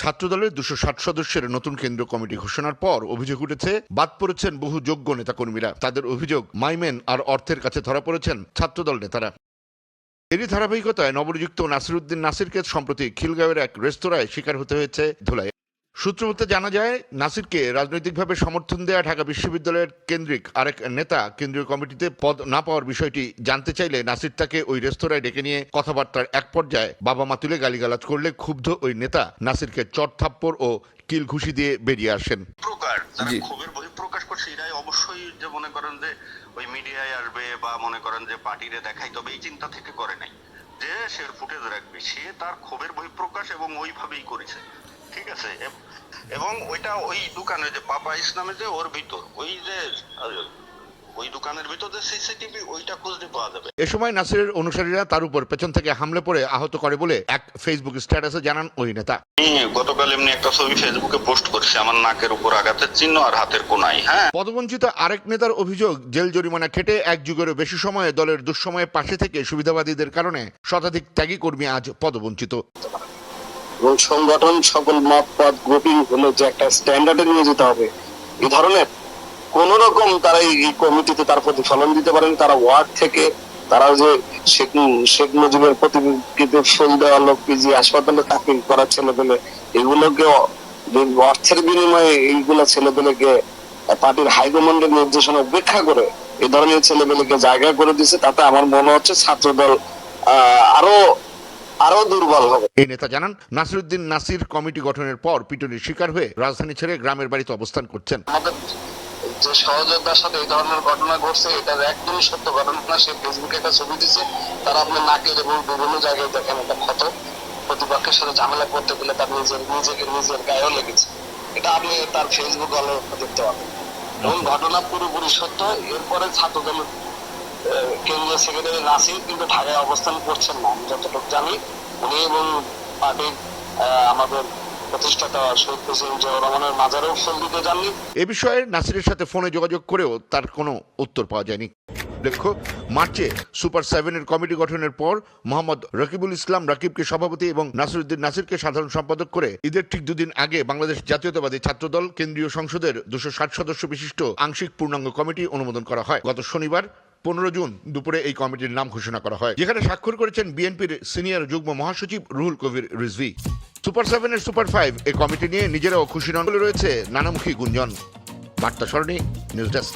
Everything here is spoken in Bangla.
ছাত্রদলের দুশো ষাট সদস্যের নতুন কেন্দ্র কমিটি ঘোষণার পর অভিযোগ উঠেছে, বাদ পড়েছেন বহু যোগ্য নেতাকর্মীরা। তাদের অভিযোগ, মাইমেন আর অর্থের কাছে ধরা পড়েছেন ছাত্রদল নেতারা। এরই ধারাবাহিকতায় নবনিযুক্ত নাসিরুদ্দিন নাসিরকে সম্প্রতি খিলগাঁওয়ের এক রেস্তোরাঁয় শিকার হতে হয়েছে ধুলায়। সূত্র মতে জানা যায় নাসিরকে রাজনৈতিকভাবে সমর্থন দেয়া ঢাকা বিশ্ববিদ্যালয়ের কেন্দ্রিক আরেক নেতা কেন্দ্রীয় কমিটিতে পদ না পাওয়ার বিষয়টি জানতে চাইলে নাসির তাকে ওই রেস্তোরাঁয় ডেকে নিয়ে কথাবার্তার এক পর্যায়ে বাবা মা তুলে গালিগালাজ করলে ক্ষুব্ধ ওই নেতা নাসিরকে চট থাপ্পড় ও কিল ঘুষি দিয়ে বেরিয়ে আসেন। প্রকার যারা ক্ষোভের বহিঃপ্রকাশ করছে। এরাই অবশ্যই যে মনে করেন যে ওই মিডিয়ায় আসবে বা মনে করেন যে পার্টিরে দেখাই তবে এই চিন্তা থেকে করে নাই। যে সে ফুটেজ রাখবে সে তার ক্ষোভের বহিঃপ্রকাশ এবং ওইভাবেই করেছে। ঠিক আছে এবং ওইটা ওই দোকানে যে পাপা ইসলামে যে ওর ভিতর ওই যে ওই দোকানের ভিতর যে সিসিটিভি ওইটা খুঁজতে পাওয়া যাবে। এ সময় নাসিরের অনুসারীরা তার উপর পেছন থেকে হামলে পড়ে আহত করে বলে এক ফেসবুক স্ট্যাটাসে জানান ওই নেতা। গতকাল এমনি একটা ছবি ফেসবুকে পোস্ট করছি আমার নাকের উপর আঘাতের চিহ্ন আর হাতের কোনায় হ্যাঁ? পদবঞ্চিত আরেক নেতার অভিযোগ জেল জরিমানা খেটে এক যুগেরও বেশি সময়ে দলের দুঃসময়ে পাশে থেকে সুবিধাবাদীদের কারণে শতাধিক ত্যাগী কর্মী আজ পদবঞ্চিত। এবং সংগঠন সকল মত পদ গ্রুপিং হলো যে একটা স্ট্যান্ডার্ডে নিয়ে যেতে হবে। এই ধরনের কোন রকম তারা এই কমিটিতে তার প্রতিফলন দিতে পারেন। তারা ওয়ার্ড থেকে তারা যে শেখ শেখ মুজিবের প্রতিকৃতির ফুল দেওয়া লোক পিজি হাসপাতালে চাকরি করা ছেলেপেলে এগুলোকে অর্থের বিনিময়ে এইগুলো ছেলে ছেলেপেলেকে পার্টির হাইকমান্ডের নির্দেশনা উপেক্ষা করে এই ধরনের ছেলে ছেলেপেলেকে জায়গা করে দিছে তাতে আমার মনে হচ্ছে ছাত্রদল আহ, আরও আরও দুর্বল হবে। এই নেতা জানান নাসিরুদ্দিন নাসির কমিটি গঠনের পর পিটুনির শিকার হয়ে রাজধানী ছেড়ে গ্রামের বাড়িতে অবস্থান করছেন। যে সহযোদ্ধার সাথে এই ধরনের ঘটনা ঘটছে এটা একদমই সত্য ঘটনা সে ফেসবুকে একটা ছবি দিছে তারা আপনার নাকের এবং বিভিন্ন জায়গায় দেখেন একটা ক্ষত প্রতিপক্ষের সাথে ঝামেলা করতে গেলে তার নিজের নিজেকে নিজের গায়েও লেগেছে। এটা আপনি তার ফেসবুক হলে দেখতে পাবেন। এবং ঘটনা পুরোপুরি সত্য এরপরে ছাত্রদল কেন্দ্রীয় সেক্রেটারি নাসির কিন্তু ঢাকায় অবস্থান করছেন না, আমি যতটুকু জানি। উনি এবং পার্টির আমাদের এ বিষয়ে নাসিরের সাথে ফোনে যোগাযোগ করেও তার কোনো উত্তর পাওয়া যায়নি। মার্চে সুপার সেভেনের কমিটি গঠনের পর মোহাম্মদ রকিবুল ইসলাম রাকিবকে সভাপতি এবং নাসিরুদ্দিন নাসিরকে সাধারণ সম্পাদক করে ঈদের ঠিক দুদিন আগে বাংলাদেশ জাতীয়তাবাদী ছাত্রদল কেন্দ্রীয় সংসদের দুশো ষাট সদস্য বিশিষ্ট আংশিক পূর্ণাঙ্গ কমিটি অনুমোদন করা হয়। গত শনিবার পনেরো জুন দুপুরে এই কমিটির নাম ঘোষণা করা হয়। যেখানে স্বাক্ষর করেছেন বিএনপির সিনিয়র যুগ্ম মহাসচিব রুহুল কবির রিজভি। সুপার সেভেন এর সুপার ফাইভ এই কমিটি নিয়ে নিজেরাও খুশি নন রয়েছে নানামুখী গুঞ্জন। বার্তা সরণি, নিউজ ডেস্ক।